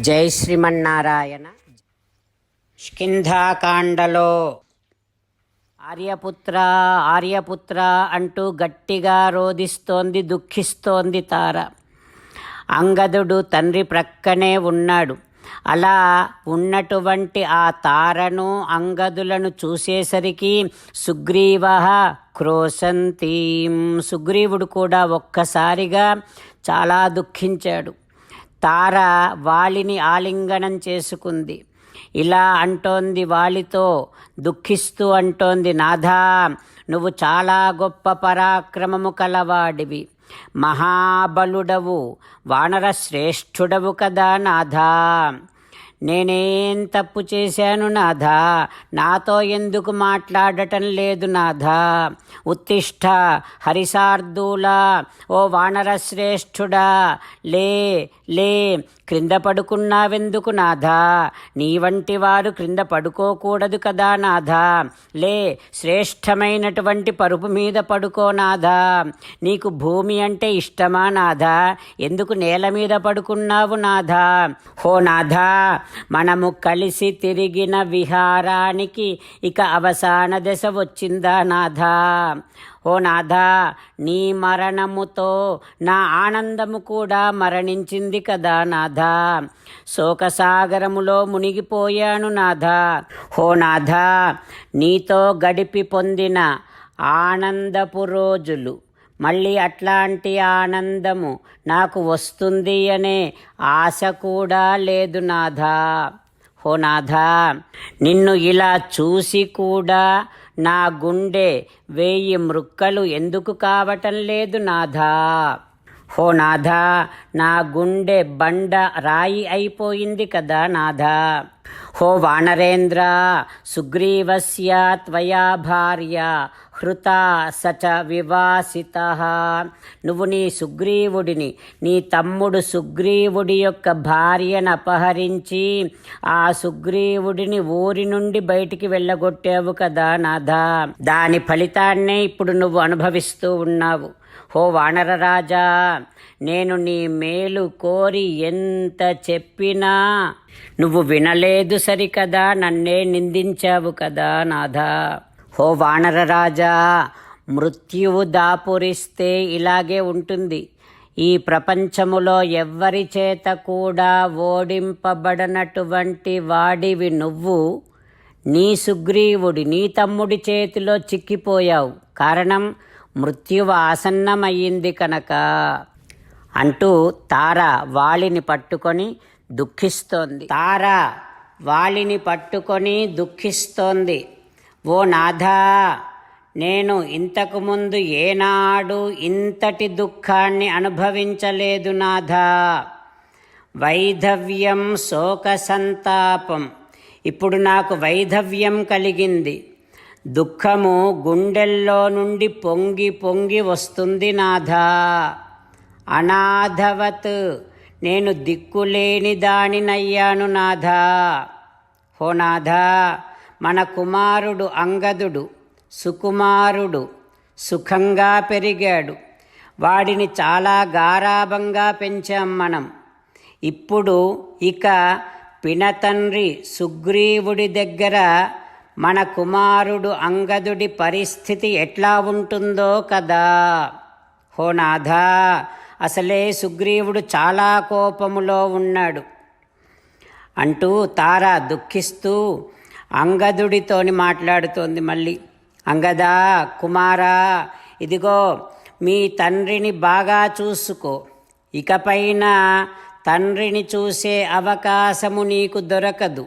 జై శ్రీమన్నారాయణ. స్కింధాకాండలో ఆర్యపుత్ర ఆర్యపుత్ర అంటూ గట్టిగా రోధిస్తోంది దుఃఖిస్తోంది తార. అంగదుడు తండ్రి ప్రక్కనే ఉన్నాడు. అలా ఉన్నటువంటి ఆ తారను అంగదులను చూసేసరికి సుగ్రీవ క్రోశంతీం. సుగ్రీవుడు కూడా ఒక్కసారిగా చాలా దుఃఖించాడు. తార వాలిని ఆలింగనం చేసుకుంది. ఇలా అంటోంది వాలితో దుఃఖిస్తూ అంటోంది నాథా నువ్వు చాలా గొప్ప పరాక్రమము కలవాడివి. మహాబలుడవు వానర శ్రేష్ఠుడవు కదా నాథా. నేనేం తప్పు చేశాను నాథా? నాతో ఎందుకు మాట్లాడటం లేదు నాథా? ఉత్తిష్ట హరిసార్దూల ఓ వానర శ్రేష్ఠుడా లే లే క్రింద పడుకున్నావెందుకు నాథా? నీ వంటి వారు క్రింద పడుకోకూడదు కదా నాథా? లే శ్రేష్టమైనటువంటి పరుపు మీద పడుకో నాథా. నీకు భూమి అంటే ఇష్టమా నాథా? ఎందుకు నేల మీద పడుకున్నావు నాథా? హో నాథా మనము కలిసి తిరిగిన విహారానికి ఇక అవసాన దశ వచ్చిందా నాథా? ఓ నాథా నీ మరణముతో నా ఆనందము కూడా మరణించింది కదా నాథా? శోకసాగరములో మునిగిపోయాను నాథా. ఓ నాథా నీతో గడిపి పొందిన ఆనందపు రోజులు. మళ్ళీ అట్లాంటి ఆనందము నాకు వస్తుంది అనే ఆశ కూడా లేదు నాథా. హో నాథా నిన్ను ఇలా చూసి కూడా నా గుండె వేయి మృక్కలు ఎందుకు కావటం లేదు నాథా. హో నాథా నా గుండె బండ రాయి అయిపోయింది కదా నాథా. హో వానరేంద్ర సుగ్రీవస్య త్వయా భార్య హృత సచ వివాసిత. నువ్వు నీ సుగ్రీవుడిని నీ తమ్ముడు సుగ్రీవుడి యొక్క భార్యను అపహరించి ఆ సుగ్రీవుడిని ఊరి నుండి బయటికి వెళ్ళగొట్టావు కదా నాథా. దాని ఫలితాన్నే ఇప్పుడు నువ్వు అనుభవిస్తూ ఉన్నావు. హో వానరరాజా నేను నీ మేలు కోరి ఎంత చెప్పినా నువ్వు వినలేదు సరికదా నన్నే నిందించావు కదా నాథా. హో వానరరాజా మృత్యువు దాపురిస్తే ఇలాగే ఉంటుంది. ఈ ప్రపంచములో ఎవ్వరి చేత కూడా ఓడింపబడనటువంటి వాడివి నువ్వు. నీ సుగ్రీవుడి నీ తమ్ముడి చేతిలో చిక్కిపోయావు. కారణం మృత్యువు ఆసన్నమయ్యింది కనుక. అంటూ తార వాళిని పట్టుకొని దుఃఖిస్తోంది. తార వాళిని పట్టుకొని దుఃఖిస్తోంది. ఓ నాథా నేను ఇంతకుముందు ఏనాడు ఇంతటి దుఃఖాన్ని అనుభవించలేదు నాథా. వైధవ్యం శోక సంతాపం ఇప్పుడు నాకు వైధవ్యం కలిగింది. దుఃఖము గుండెల్లో నుండి పొంగి పొంగి వస్తుంది నాథా. అనాథవత్ నేను దిక్కులేని దానినయ్యాను నాథా. హో నాథా మన కుమారుడు అంగదుడు సుకుమారుడు సుఖంగా పెరిగాడు. వాడిని చాలా గారాభంగా పెంచాం మనం. ఇప్పుడు ఇక పినతండ్రి సుగ్రీవుడి దగ్గర మన కుమారుడు అంగదుడి పరిస్థితి ఎట్లా ఉంటుందో కదా. హో నాథా అసలే సుగ్రీవుడు చాలా కోపములో ఉన్నాడు. అంటూ తార దుఃఖిస్తూ అంగదుడితోని మాట్లాడుతోంది మళ్ళీ. అంగదా కుమారా ఇదిగో మీ తండ్రిని బాగా చూసుకో. ఇకపైన తండ్రిని చూసే అవకాశము నీకు దొరకదు.